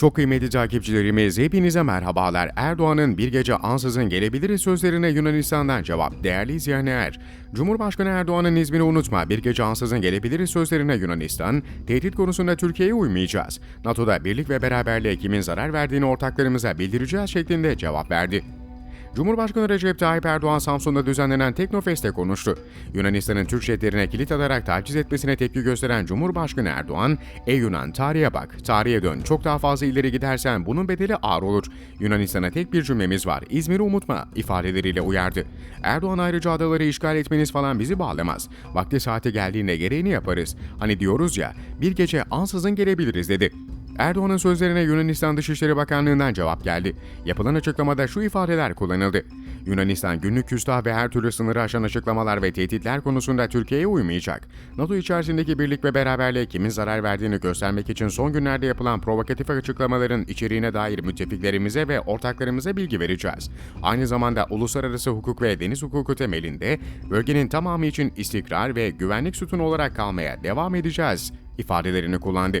Çok kıymetli takipçilerimiz hepinize merhabalar. Erdoğan'ın bir gece ansızın gelebiliriz sözlerine Yunanistan'dan cevap. Değerli izleyenler, Cumhurbaşkanı Erdoğan'ın İzmir'i unutma bir gece ansızın gelebiliriz sözlerine Yunanistan, tehdit konusunda Türkiye'ye uymayacağız. NATO'da birlik ve beraberliğe kimin zarar verdiğini ortaklarımıza bildireceğiz şeklinde cevap verdi. Cumhurbaşkanı Recep Tayyip Erdoğan Samsun'da düzenlenen Teknofest'te konuştu. Yunanistan'ın Türk jetlerine kilit atarak taciz etmesine tepki gösteren Cumhurbaşkanı Erdoğan, "Ey Yunan tarihe bak, tarihe dön. Çok daha fazla ileri gidersen bunun bedeli ağır olur. Yunanistan'a tek bir cümlemiz var. İzmir'i unutma." ifadeleriyle uyardı. Erdoğan ayrıca adaları işgal etmeniz falan bizi bağlamaz. Vakti saati geldiğinde gereğini yaparız. Hani diyoruz ya, bir gece ansızın gelebiliriz dedi. Erdoğan'ın sözlerine Yunanistan Dışişleri Bakanlığı'ndan cevap geldi. Yapılan açıklamada şu ifadeler kullanıldı. Yunanistan günlük küstah ve her türlü sınırı aşan açıklamalar ve tehditler konusunda Türkiye'ye uymayacak. NATO içerisindeki birlik ve beraberliğe kimin zarar verdiğini göstermek için son günlerde yapılan provokatif açıklamaların içeriğine dair müttefiklerimize ve ortaklarımıza bilgi vereceğiz. Aynı zamanda uluslararası hukuk ve deniz hukuku temelinde bölgenin tamamı için istikrar ve güvenlik sütunu olarak kalmaya devam edeceğiz ifadelerini kullandı.